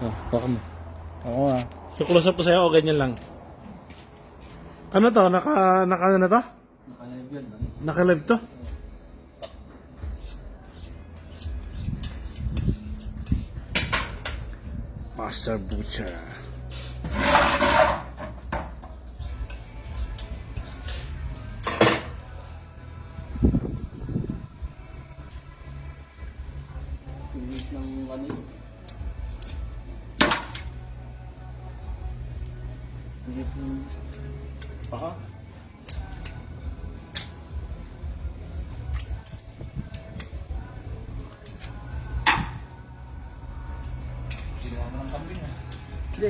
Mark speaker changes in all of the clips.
Speaker 1: Oh, baka mo.
Speaker 2: Oo ah.
Speaker 1: Yung close up ko sa'yo, o ganyan lang. Ano to? Naka, naka ano na to?
Speaker 2: Nakalive yan.
Speaker 1: Naka-live to? Master Butcher.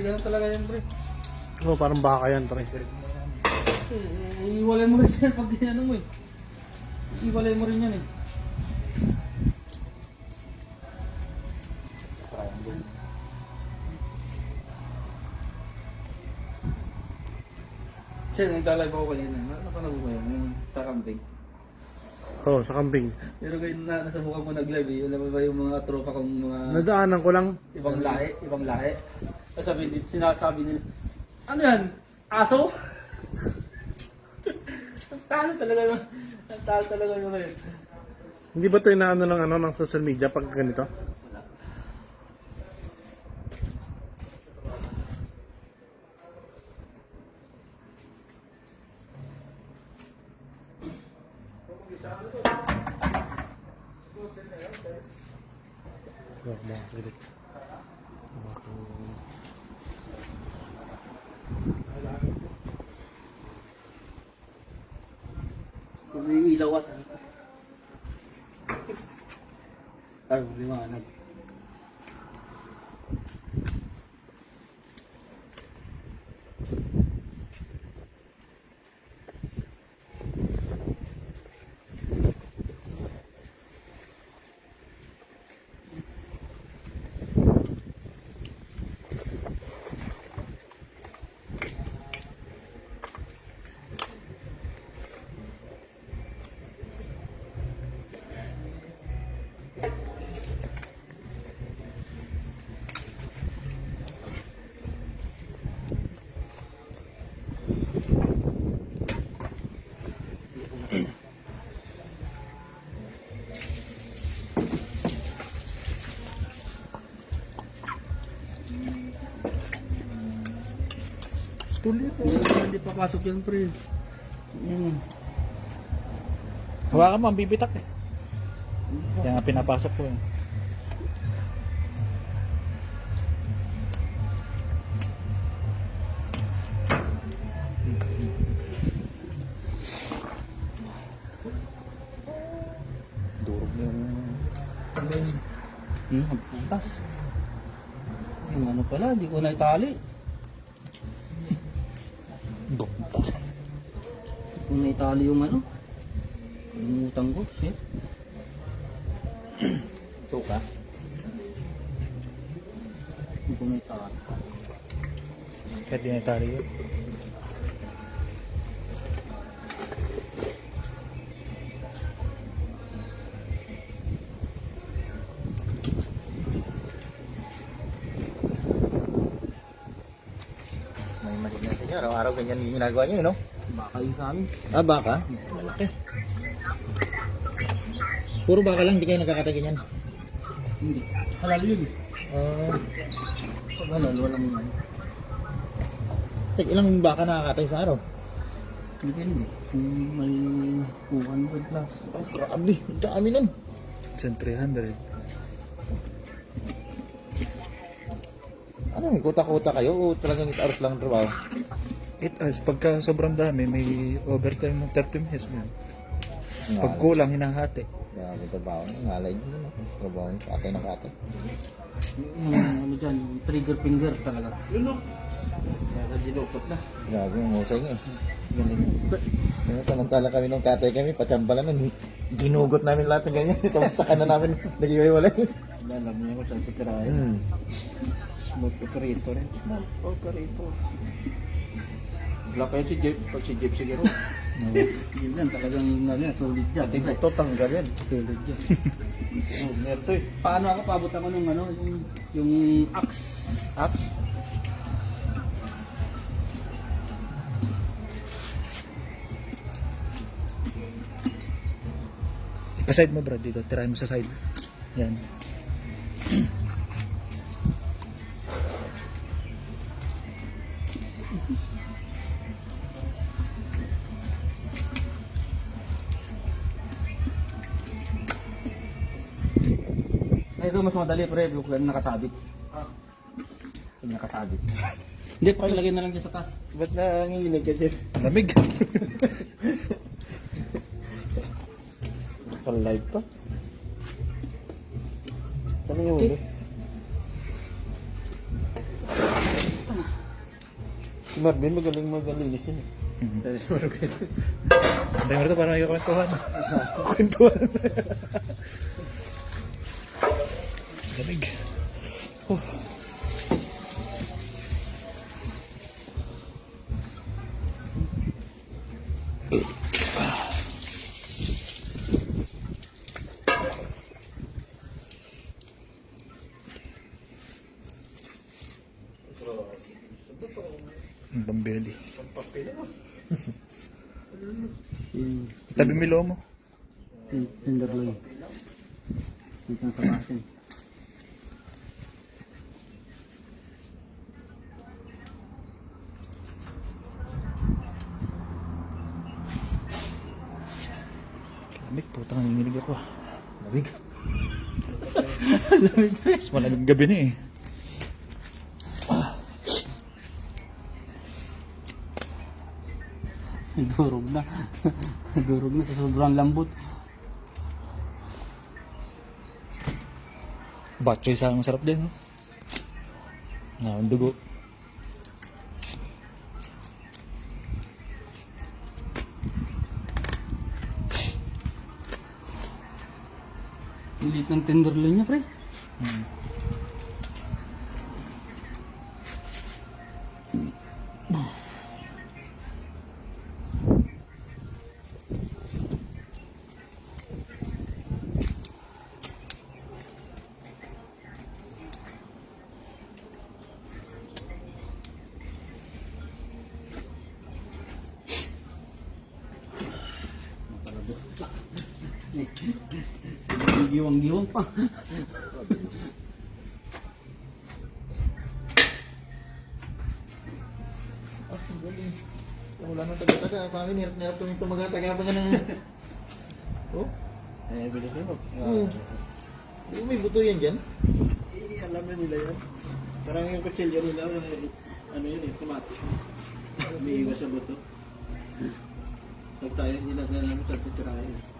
Speaker 2: Ganun talaga yan pre.
Speaker 1: Oh, parang baka yan, pre.
Speaker 2: Eh, iiwalay mo rin yan pag ginano mo eh. Iiwalay mo rin yan eh. Siya, nagtalive ako kanina. Napanood ko yun, yung sa camping.
Speaker 1: Oh, sa kambing.
Speaker 2: Pero kayo na, nasa mukha mo nag-live eh. Alam mo ba yung mga tropa kong mga
Speaker 1: Nadaanan ko lang.
Speaker 2: ibang lahi, ibang lahi. Tapos sabi, sinasabi nila, ano yan? Aso? Talo talaga yun. Talo talaga yun.
Speaker 1: Hindi ba ito inaano ng ano ng social media pag ganito?
Speaker 2: Kung may ilaw at ano. Ay, liwanag.
Speaker 1: Tuloy
Speaker 2: Hindi, hindi papasok yan, pre. Yan.
Speaker 3: Hawakan mo, ang bibitak eh. Kaya nga pinapasok ko eh. Durog na yung...
Speaker 2: Hmm, ang putas. Yung ano pala, hindi ko na itali. Na itali yung ano. Utang ko, shit.
Speaker 3: Ito ka?
Speaker 2: Hindi ko na itali.
Speaker 3: Kaya dinatari yun.
Speaker 4: May mali na sa inyo. Araw-araw ganyan yung ginagawa nyo, no?
Speaker 2: Baka yun sa amin.
Speaker 4: Ah, baka? Malaki. Puro baka lang, hindi kayo nagkakatay ganyan.
Speaker 2: Hindi. Halal yun.
Speaker 4: Ah,
Speaker 2: Pag halal, walang ano.
Speaker 4: tek, ilang baka nakakatay sa araw?
Speaker 2: Depende. Kung may 200 plus.
Speaker 4: Oh, grabe. Ang dami nun.
Speaker 3: Sen 300.
Speaker 4: Ano, may kuta-kuta kayo o talagang 8 hours lang ang trabaho?
Speaker 3: 8 hours. Pagka sobrang dami, may overtime ng 30 minutes na. yun. Pag kulang, hinahati.
Speaker 4: Grabe trabaho nyo. Ngalay nyo, no? Trabaho nyo. Katay ng katay.
Speaker 2: Yung ano dyan, yung trigger finger talaga. Yun no. Kaya dinukot na.
Speaker 4: Grabe, ang husay nga eh. Galing. Kaya samantala kami nung katay kami, patsamba lang nun. Ginugot namin lahat ng ganyan. Tapos saka na namin nag-iwalay.
Speaker 2: Alam niya ko sa titirahin.
Speaker 4: Hmm.
Speaker 2: Smooth operator eh. Smooth operator. Wala pa yun si Jeep. Pag si Jeep siguro. Yun yan, talagang ano yan, solid dyan. Pati ito tanggal yan. Solid yan.
Speaker 5: Oh, nerto eh.
Speaker 2: Paano ako paabot ako ng ano, yung, yung axe.
Speaker 5: Up.
Speaker 3: Pa-side mo, Brad, dito. Tirahin mo sa side. Yan.
Speaker 2: Ito mas madali pre, yung nakasabit. Yung nakasabit. Hindi, pakilagay na lang dyan sa taas.
Speaker 5: Ba't nanginginig ka, Jeff?
Speaker 3: Lamig.
Speaker 5: Pang-live pa? Saan yung huli? Si Marvin magaling magalinis yun eh. Dahil si Marvin.
Speaker 3: Ang dami rito parang yung kwentuhan. kwentuhan. Ang pambili.
Speaker 2: Yung
Speaker 3: Tabi mo lomo.
Speaker 2: yung tenderloin. Dito na sa basin.
Speaker 3: Lamig, putang nanginginig ako ah. Lamig. Mas malamig gabi na eh.
Speaker 2: Na. Durog na sa sobrang lambot.
Speaker 3: Batchoy sa ang sarap din. No? Na, ang dugo.
Speaker 2: Lilit ng tenderloin niya, pre. Giwang-giwang pa.
Speaker 4: Wala nang taga-taga. Sa amin, hirap-hirap kami tumaga-taga pa ka ng... Oh?
Speaker 5: Eh, bilis yun.
Speaker 4: Oo. Di ba may buto yan dyan?
Speaker 5: Eh, alam na nila yun. Parang yung kutsilyo nila, eh, ano yun eh, tomato. Umiiwas sa buto. Pag tayo, nilagyan namin sa titirahin.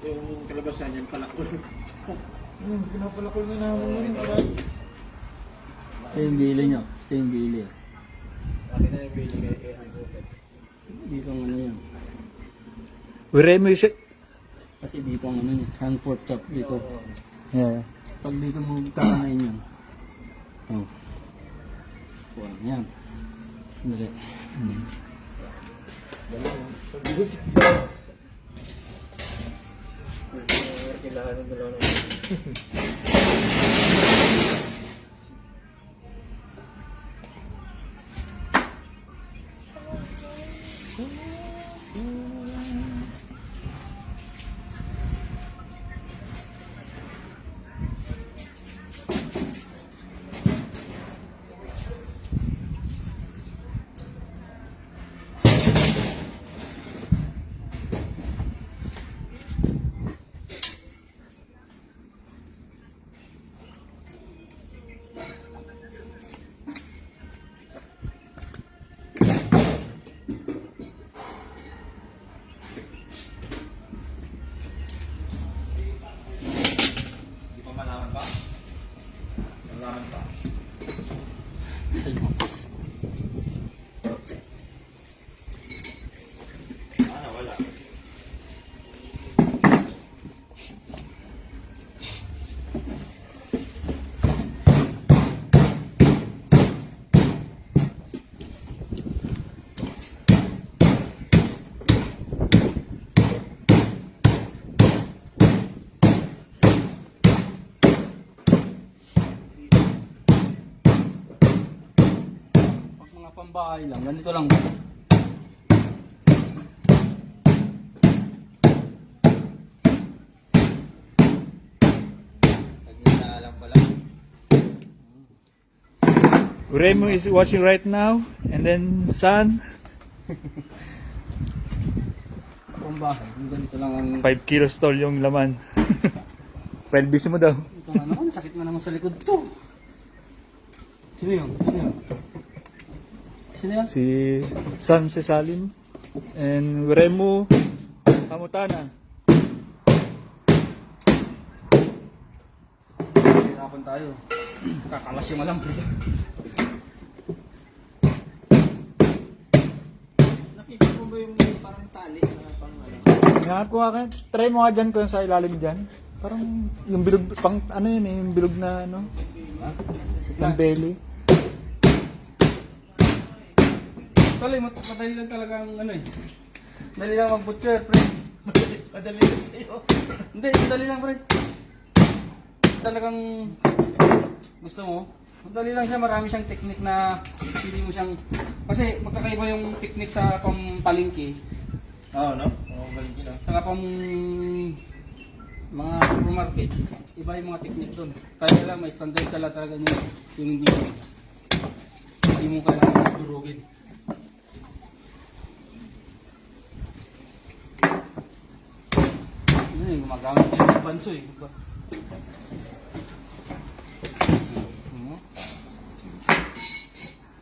Speaker 5: Yung kalabasan yan, palakol.
Speaker 4: Hmm, pinapalakol na namin yun. Para...
Speaker 2: Ito yung bili niya. Ito yung bili.
Speaker 5: Akin na yung bili kay kay Uncle Ted.
Speaker 2: Dito ang ano yan.
Speaker 3: Mo yung shit.
Speaker 2: Kasi dito ang ano niya. Hand pork chop dito.
Speaker 3: Yeah.
Speaker 2: Pag dito mo kakanain yan. Oh. Kuha yan. Dali.
Speaker 5: Kailangan ng ng
Speaker 2: pambahay lang. Ganito lang.
Speaker 3: Remo is watching right now. And then San,
Speaker 2: Pambahay. Ganito lang ang...
Speaker 3: 5 kilos tall yung laman. Pelvis mo daw.
Speaker 2: Ito nga naman, sakit na naman sa likod to. Sino yun? Sino yun? Sino yun?
Speaker 3: Si San Cesalim. And Remo Pamutana.
Speaker 2: Hirapan tayo. Kakalas yung alam.
Speaker 5: Nakita mo ba yung parang tali na pang ano?
Speaker 3: Nga ko nga, try mo nga dyan kung sa ilalim dyan. Parang yung bilog, pang ano yun eh, yung bilog na ano, ng belly.
Speaker 2: Tuloy, mat- madali lang talaga ang ano eh. Madali lang mag-butcher, pre.
Speaker 5: Madali na sa'yo.
Speaker 2: Hindi, madali lang, pre. Talagang gusto mo. Madali lang siya, marami siyang technique na hindi mo siyang... Kasi magkakaiba yung technique sa pampalingki.
Speaker 5: Oo, no? Oo, galing yun, ah.
Speaker 2: Saka pang mga supermarket. Iba yung mga technique doon. Kaya lang, may standard ka lang talaga niya. Yung hindi mo. Hindi mo kailangan durugin. Eh, gumagamit kayo ng banso eh. Iba. Ano?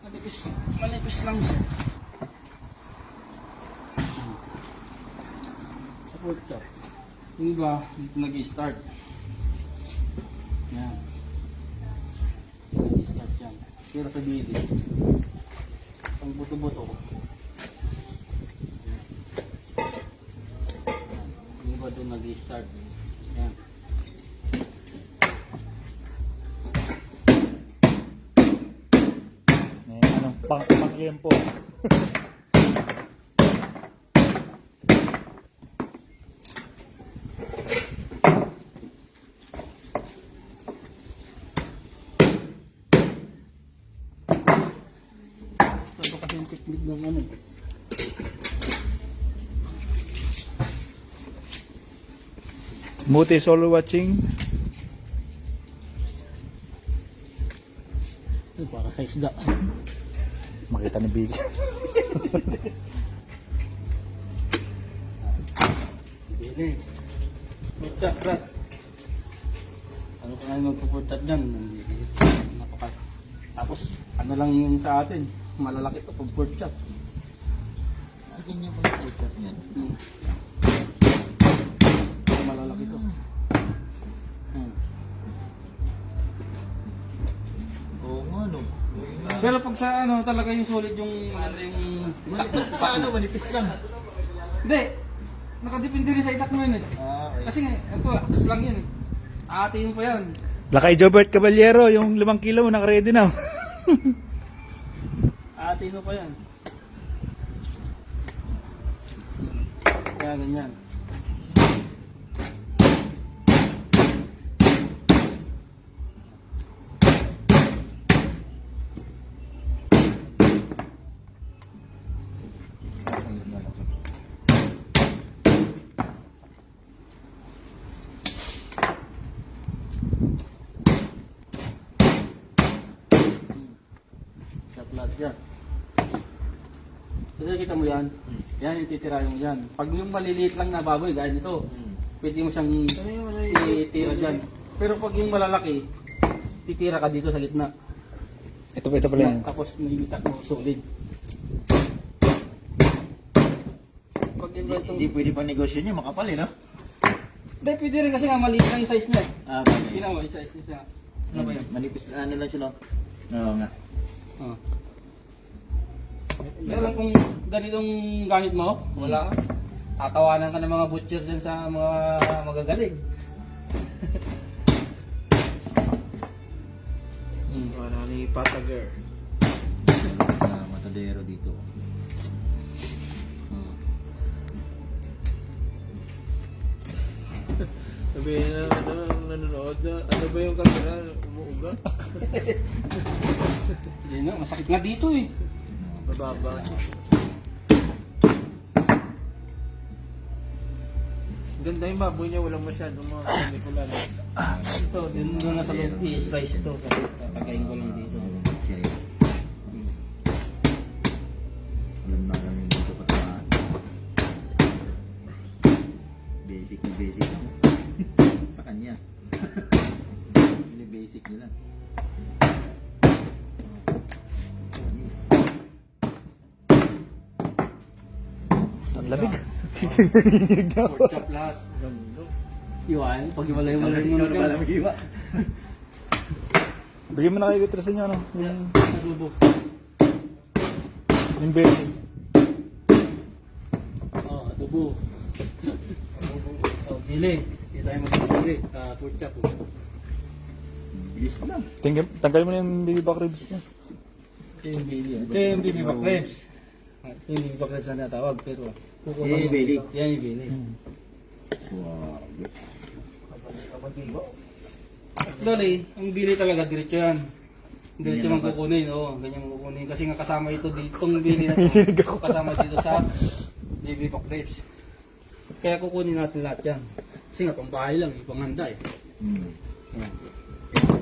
Speaker 2: Malipis, malipis lang siya. Support ka. Yung iba, dito nag-start. Yan. Nag-start yan. Pero sa bili, ang buto-buto. Yung iba doon nag-start. Yan.
Speaker 3: May ano, pang pang-liempo.
Speaker 2: Ito kasi yung technique ng ano. eh.
Speaker 3: Muti solo watching.
Speaker 2: Ay, para sa isda.
Speaker 3: Makita ni.
Speaker 2: Bili. Purchat, brad. Ano ka ngayon magpupurchat dyan? Napaka. Tapos, ano lang yung sa atin. Malalaki to pag purchat.
Speaker 4: Akin yung mga picture niyan.
Speaker 2: Hmm. Pero pag sa ano, talaga yung solid yung maganda yung
Speaker 4: Manipis sa ano, manipis lang.
Speaker 2: Hindi. Nakadepende rin sa itak mo yun eh.
Speaker 4: Ah, okay.
Speaker 2: Kasi nga, ito, aks lang yun eh. Aatiin pa yan.
Speaker 3: Lakay Jobert Caballero, yung limang kilo mo naka-ready na.
Speaker 2: Aatiin mo pa yan. Kaya ganyan. Yan. Kasi kita mo yan, yan yung titira yung yan. Pag yung maliliit lang na baboy, gaya nito, pwede mo siyang titira dyan. Pero pag yung malalaki, titira ka dito sa gitna.
Speaker 3: Ito pa, ito pala yan.
Speaker 2: Tapos nilimitak mo solid. Pag yung ganitong...
Speaker 4: Hindi pwede pa negosyo niya, makapal eh, no?
Speaker 2: Hindi, pwede rin kasi nga maliit lang yung size niya.
Speaker 4: Ah, bagay.
Speaker 2: Tingnan mo, yung size niya. Ano ba yan?
Speaker 4: Manipis na ano lang siya, no? Oo nga.
Speaker 2: Oh. Pero lang kung ganitong gamit mo, wala ka. Tatawanan ka ng mga butcher dyan sa mga magagaling. hmm.
Speaker 5: Ano ni Patager.
Speaker 4: Ah, matadero dito.
Speaker 2: Hmm.
Speaker 5: Sabihin na, ano, nanonood na, ano ba yung camera? Umuuga?
Speaker 2: Hindi na, masakit nga dito eh.
Speaker 5: Bababa. Ganda yung baboy niya, walang masyadong mga chemical.
Speaker 2: Ito, din doon na sa loob, i-slice ito kasi ko lang dito.
Speaker 4: Okay. Alam na alam yung gusto patawan. Basic na basic lang. Sa kanya. Hindi basic nila.
Speaker 3: Ang lamig.
Speaker 2: Pork chop lahat. Iwan, pag iwalay mo
Speaker 4: na pala mag-iwa.
Speaker 3: Bigyan mo na kayo sa inyo, ano? Yung,
Speaker 2: Adobo.
Speaker 3: yung belly.
Speaker 2: Oh, adobo. oh, bili. Hindi tayo mag-bili. Ah, pork chop.
Speaker 4: Bilis ko lang.
Speaker 3: Tanggalin mo na yung baby back ribs niya.
Speaker 2: Ito yung. Ito bibi back ribs. Back ribs na natawag. Pero, kukuha
Speaker 4: Yan yung
Speaker 2: mo.
Speaker 4: bili.
Speaker 2: Yan yung bili.
Speaker 4: Wow.
Speaker 2: Actually, ang bili talaga, diretso yan. Diretso
Speaker 4: Ganyan
Speaker 2: mong
Speaker 4: dapat.
Speaker 2: kukunin, oo, ganyan mong kukunin. Kasi nga kasama ito dito, itong bili na ito, kasama dito sa baby back ribs. Kaya kukunin natin lahat yan. Kasi nga, pang bahay lang, eh, panghanda eh.
Speaker 4: Hmm.
Speaker 2: Yan.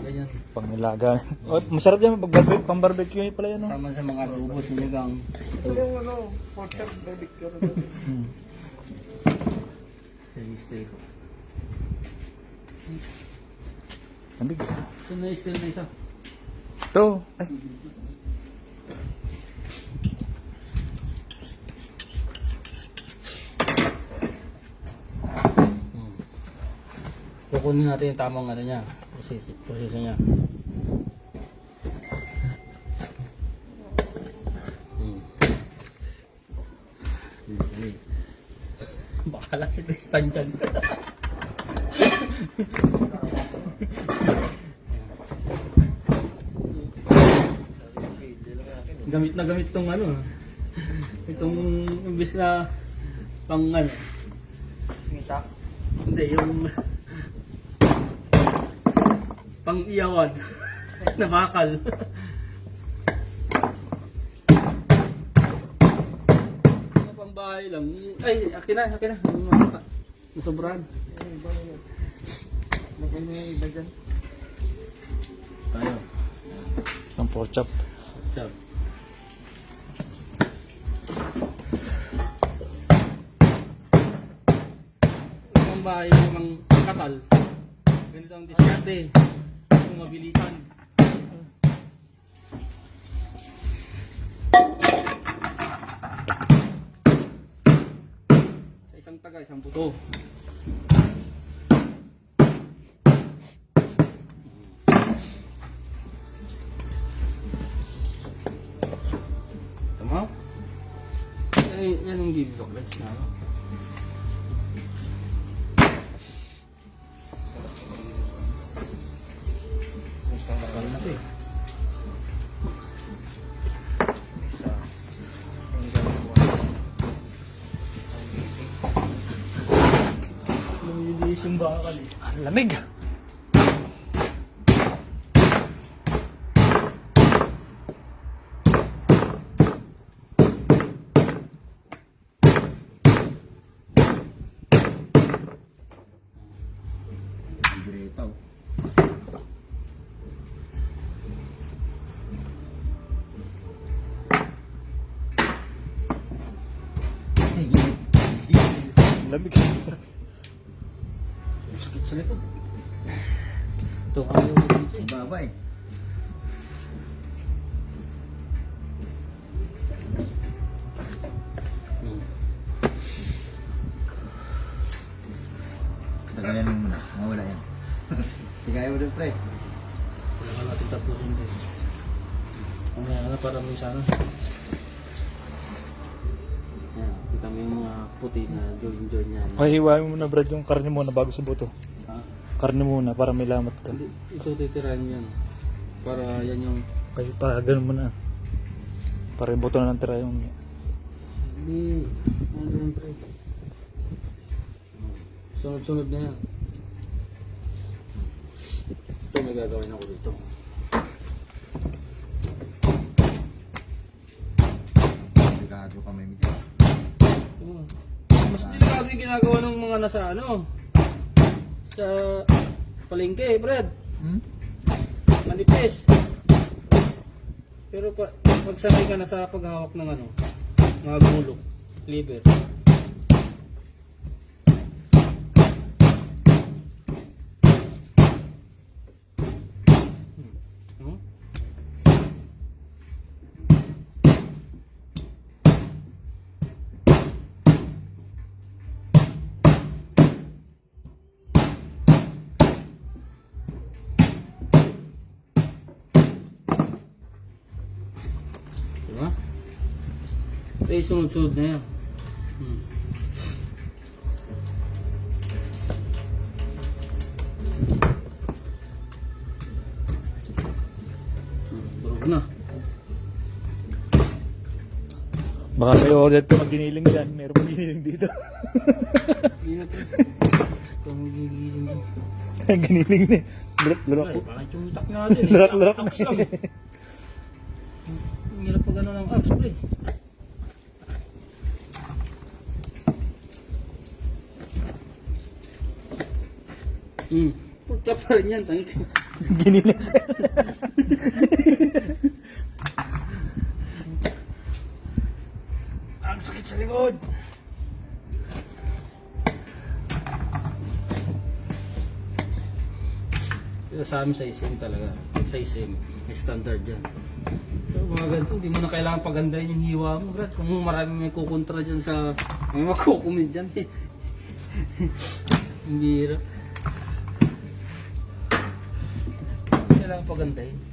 Speaker 2: Ganyan.
Speaker 3: Pang nilaga. Oh, masarap yan pag barbecue, pang barbecue yun pala yan, no?
Speaker 2: Sama sa mga adobo, sinigang. Ito.
Speaker 5: Yung ano, pork chop, barbecue.
Speaker 2: Stay, stay.
Speaker 3: Lamig.
Speaker 2: Ito na, stay na isa.
Speaker 3: Ito. Ay.
Speaker 2: Hmm. Kukunin natin yung tamang ano niya, proseso niya. Hmm. Hmm, dali. Bakala si Tristan dyan. gamit na gamit tong ano. Itong imbis na pang ano.
Speaker 5: Ngita.
Speaker 2: Hindi, yung pang iyawan na bakal. Mga pang bahay lang. Ay, akin na, akin na. Yung mga- Nasobrahan.
Speaker 5: Lagay mo yung iba dyan.
Speaker 2: Tayo.
Speaker 3: Ang pork chop.
Speaker 2: Chab. Pang bahay mga kasal. Ganito ang diskarte. Yung mabilisan. Sa isang taga, isang puto. Tama? Eh, yan ang bibi chocolate na.
Speaker 3: Lamig. Ang lamig.
Speaker 2: Sa likod. Ito ayaw ko dito.
Speaker 4: Ang baba eh.
Speaker 2: Hmm.
Speaker 4: Tagayan mo muna. Mawala yan. Tagayan mo dun, pre.
Speaker 2: Kailangan natin tapusin din. Ang nga para may sana. Yan, kita mo yung mga puti na join-join yan.
Speaker 3: Ay, hiwain mo muna Brad yung karne muna bago sa buto. Karne muna para may lamat ka.
Speaker 2: Ito titirahin yan. Para yan yung...
Speaker 3: Kasi pa, ganun mo na. Para yung buto na ng tira yung...
Speaker 2: Hindi. Ano yung pre? Sunod-sunod na yan. Ito may gagawin ako dito. Delikado kami. Mas delikado yung ginagawa ng mga nasa ano sa palengke, Brad.
Speaker 3: Hmm?
Speaker 2: Manipis. Pero pa, pag sanay ka na sa paghawak ng ano, mga gulok, liver. Ito yung sunod-sunod na yan. Hmm. Durog na.
Speaker 3: Baka kayo order ko mag-giniling dyan. Meron mag-giniling dito.
Speaker 2: Hindi na to. Ikaw ang gigiling din.
Speaker 3: giniling na. Lurok.
Speaker 2: Ay, parang tumutak natin eh. Aks lang. Ang hirap pag ano ng aks, pre. Hmm. Pagka pa rin yan, tangik.
Speaker 3: giniling sa... Ang sakit sa likod.
Speaker 2: Pero sa amin sa isim talaga. Sa isim, may standard yan. Pero mga ganito, hindi mo na kailangan pagandahin yung hiwa mo, Brad. Kung marami may kukontra dyan sa... May makukumid dyan eh. Hindi hirap. Kailangan pagandahin.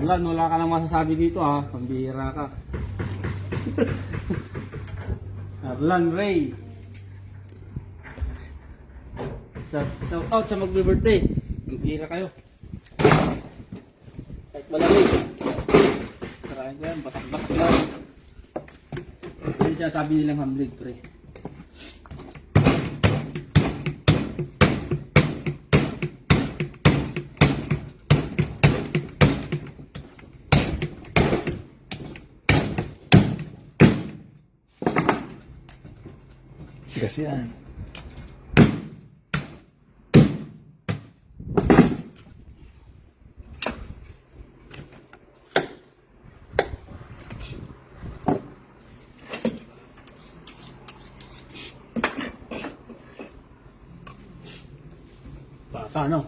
Speaker 2: Arlan, wala ka nang masasabi dito ha. Pambihira ka. Arlan Ray. Shout, shout out sa magbe-birthday. Pambihira kayo. Kahit malamig. Sarayan ko yan, batak-batak lang. Ito yung sinasabi nilang hamlig, pre.
Speaker 3: Tigas yan.
Speaker 2: Bata, no?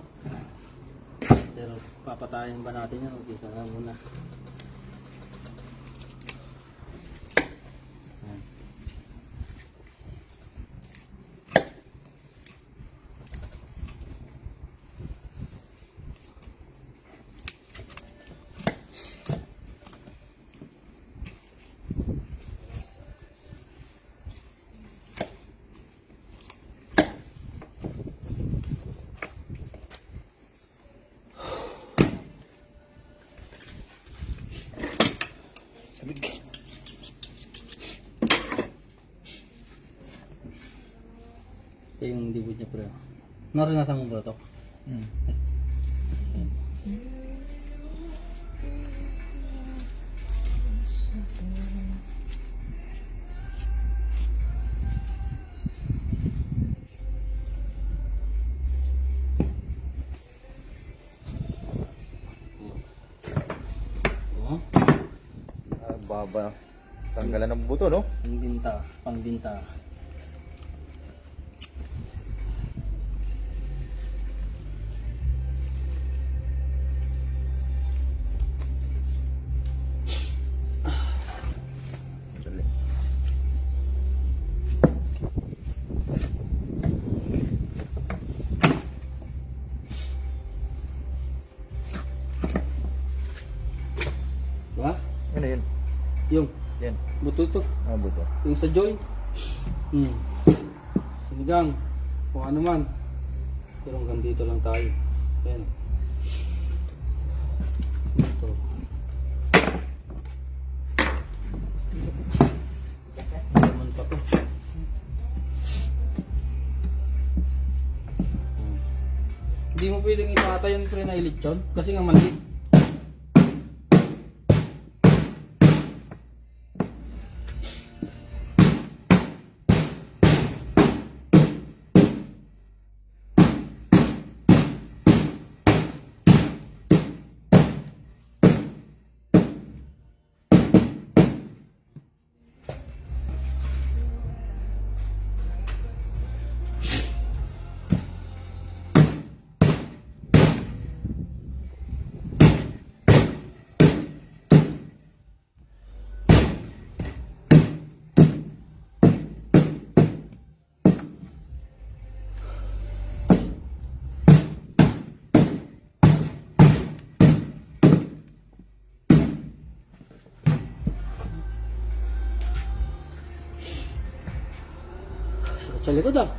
Speaker 2: Pero papatayin ba natin yan? Dito na muna. Pre. Naranasan mo ba ito?
Speaker 3: Hmm.
Speaker 4: Ah, baba. Tanggalan ng buto, no?
Speaker 2: Pangbinta. Pangbinta. Sa joy. Hmm. Sinigang. Kung ano man. Pero hanggang dito lang tayo. Ayan. Ito. Naman pa to. Hmm. Hindi mo pwedeng ipatay yung pre na ilitsyon kasi nga maliit. Sa likod ah.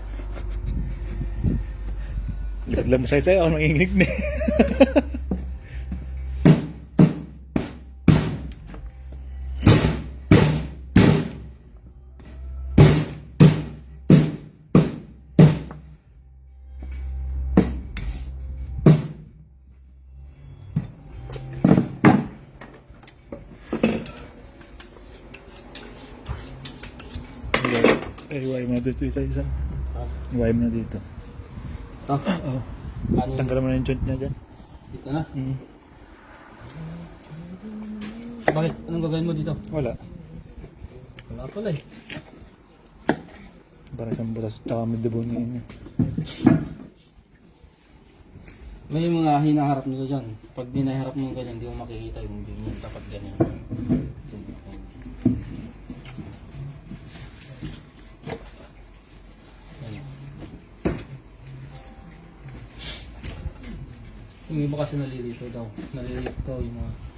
Speaker 3: Laglam mo sa'yo sa'yo, ako nanginginig na. dito isa-isa. Iwain mo na dito.
Speaker 2: Ito.
Speaker 3: Oo.
Speaker 2: Ano?
Speaker 3: Tanggalan mo na yung joint niya dyan.
Speaker 2: Dito na.
Speaker 3: Mm.
Speaker 2: Bakit? Anong gagawin mo dito?
Speaker 3: Wala.
Speaker 2: Wala pala eh.
Speaker 3: Parang isang butas tsaka may debo niya.
Speaker 2: May mga hinaharap nito dyan. Pag hinaharap mo ganyan, hindi mo makikita yung ganyan. Dapat ganyan. Ayan. Iba kasi nalilito daw. Nalilito yung mga...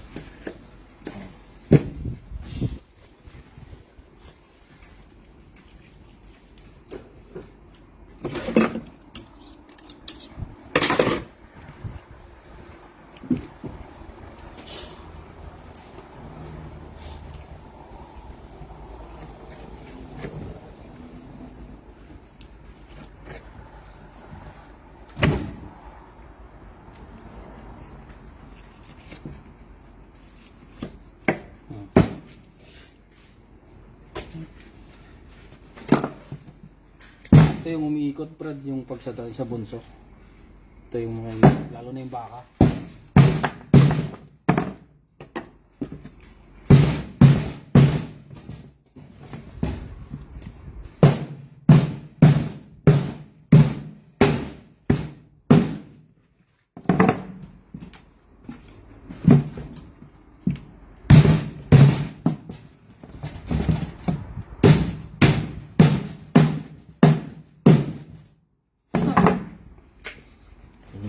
Speaker 2: Ito yung umiikot, Brad, yung pagsada sa bunso. Ito yung mga, lalo na yung baka.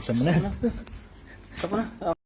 Speaker 3: Bilisan mo na.
Speaker 2: Na.